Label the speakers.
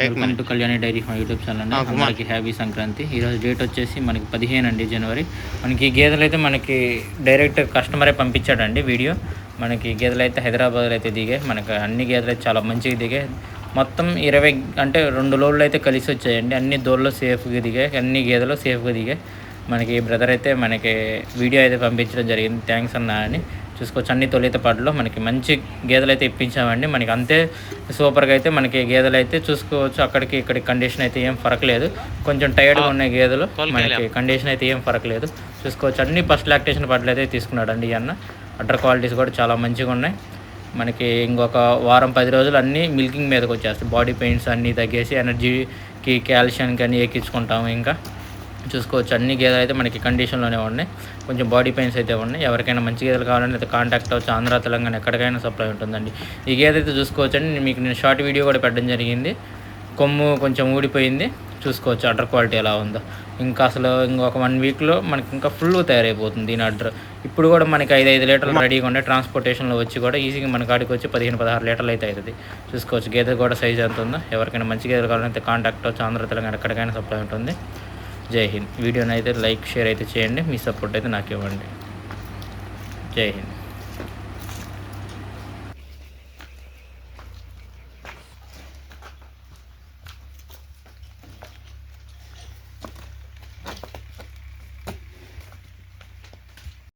Speaker 1: Welcome to Kalyani dairy farm YouTube channel అండి. అందరికి happy Sankranti ఈరోజు డేట్ వచ్చేసి మనకి పదిహేను అండి జనవరి మనకి ఈ గేదెలు అయితే మనకి డైరెక్ట్ కస్టమరే పంపించాడండి వీడియో. మనకి గేదెలు అయితే హైదరాబాద్లో అయితే దిగాయి మనకి అన్ని గేదెలు అయితే చాలా మంచిగా దిగాయి మొత్తం ఇరవై అంటే రెండు లోడ్లు అయితే కలిసి వచ్చాయండి. అన్ని దోళ్ళు సేఫ్గా దిగాయి అన్ని గేదెలు సేఫ్గా దిగాయి మనకి బ్రదర్ అయితే మనకి వీడియో అయితే పంపించడం జరిగింది. థ్యాంక్స్ అన్న అని. చూసుకోవచ్చు. అన్ని తొలిత పాటలో మనకి మంచి గేదెలు అయితే ఇప్పించామండి. మనకి అంతే సూపర్గా అయితే మనకి గేదెలు అయితే చూసుకోవచ్చు. అక్కడికి ఇక్కడికి కండిషన్ అయితే ఏం ఫరక్ లేదు కొంచెం టైర్డ్గా ఉన్నాయి గేదెలు. మనకి కండిషన్ అయితే ఏం ఫరక్ లేదు చూసుకోవచ్చు. అన్ని ఫస్ట్ లాక్టేషన్ పాటలు అయితే తీసుకున్నాడు అండి అన్న. అడ్డర్ క్వాలిటీస్ కూడా చాలా మంచిగా ఉన్నాయి. మనకి ఇంకొక వారం పది రోజులు అన్నీ మిల్కింగ్ మీదకి వచ్చేస్తాయి. బాడీ పెయిన్స్ అన్నీ తగ్గేసి ఎనర్జీకి కాల్షియంకి అన్నీ ఎక్కించుకుంటాము ఇంకా. చూసుకోవచ్చు. అన్ని గేదెలు అయితే మనకి కండిషన్లోనే ఉన్నాయి. కొంచెం బాడీ పెయిన్స్ అయితే ఉన్నాయి. ఎవరికైనా మంచి గేదెలు కావాలంటే అయితే కాంటాక్ట్ అవ్వచ్చు. ఆంధ్ర తెలంగాణ ఎక్కడికైనా సప్లై ఉంటుందండి. ఈ గేదె అయితే చూసుకోవచ్చు అండి మీకు నేను షార్ట్ వీడియో కూడా పెట్టడం జరిగింది. కొమ్ము కొంచెం ఊడిపోయింది. చూసుకోవచ్చు అడ్డర్ క్వాలిటీ ఎలా ఉందో. ఇంకా అసలు ఇంకొక వన్ వీక్లో మనకి ఇంకా ఫుల్ తయారైపోతుంది దీని అడ్డర్ ఇప్పుడు కూడా మనకి ఐదు ఐదు లీటర్లు రెడీగా ఉండే ట్రాన్స్పోర్టేషన్లో వచ్చి కూడా ఈజీగా మన కాడికి వచ్చి పదిహేను పదహారు లీటర్లు అయితే అవుతుంది. చూసుకోవచ్చు గేదె కూడా సైజ్ ఎంత ఉందో. ఎవరికైనా మంచి గేదెలు కావాలంటే కాంటాక్ట్ అవ్వచ్చు. ఆంధ్ర తెలంగాణ ఎక్కడికైనా సప్లై ఉంటుంది. జై హింద్. వీడియోని అయితే లైక్ షేర్ అయితే చేయండి. మీ సపోర్ట్ అయితే నాకు ఇవ్వండి జై హింద్.